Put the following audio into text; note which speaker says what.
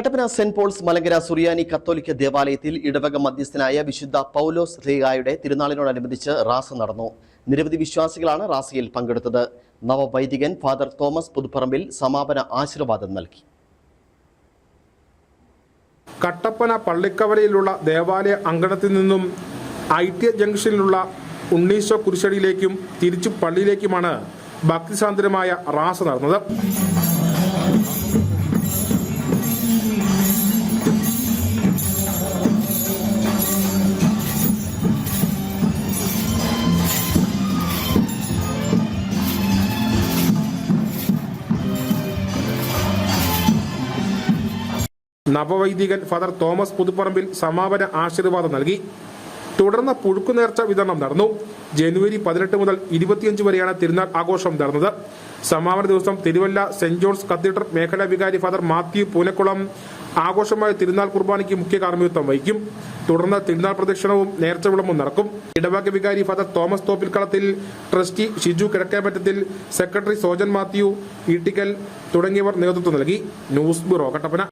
Speaker 1: Kattappana saint Paul's Malankara സുറിയാനി കത്തോലിക്ക ദേവാലയത്തിൽ ഇടവക മധ്യസ്ഥനായ വിശുദ്ധ പൗലോസ് റീഗായുടെ തിരുനാളിനോടനുബന്ധിച്ച് റാസ നടന്നു. നിരവധി വിശ്വാസികളാണ് റാസയിൽ പങ്കെടുത്തത്. നവവൈദികൻ ഫാദർ തോമസ് പുതുപ്പറമ്പിൽ സമാപന ആശീർവാദം നൽകി.
Speaker 2: കട്ടപ്പന പള്ളിക്കവലയിലുള്ള ദേവാലയ അങ്കണത്തിൽ നിന്നും ഐ ടി ജംഗ്ഷനിലുള്ള ഉണ്ണീശോ കുരിശടിയിലേക്കും തിരിച്ചു പള്ളിയിലേക്കുമാണ് ഭക്തിസാന്ദ്രമായ റാസ നടന്നത്. നവവൈദികൻ ഫാദർ തോമസ് പുതുപ്പറമ്പിൽ സമാപന ആശീർവാദം നൽകി. തുടർന്ന് പുഴുക്കുനേർച്ച വിതരണം നടന്നു. ജനുവരി പതിനെട്ട് മുതൽ ഇരുപത്തിയഞ്ച് വരെയാണ് തിരുനാൾ ആഘോഷം നടന്നത്. സമാപന ദിവസം തിരുവല്ല സെന്റ് ജോൺസ് കത്തീഡ്രൽ മേഖലാ വികാരി ഫാദർ മാത്യു പൂനക്കുളം ആഘോഷമായ തിരുനാൾ കുർബാനയ്ക്ക് മുഖ്യ കാർമ്മികത്വം വഹിക്കും. തുടർന്ന് തിരുനാൾ പ്രദക്ഷിണവും നേർച്ച വിളമ്പും നടക്കും. ഇടവക വികാരി father Thomas Thoppilkalathil trustee Shiju Kizhakkepattathil secretary Sojan Mathew Eettikkal തുടങ്ങിയവർ നേതൃത്വം നൽകി. News bureau Kattappana.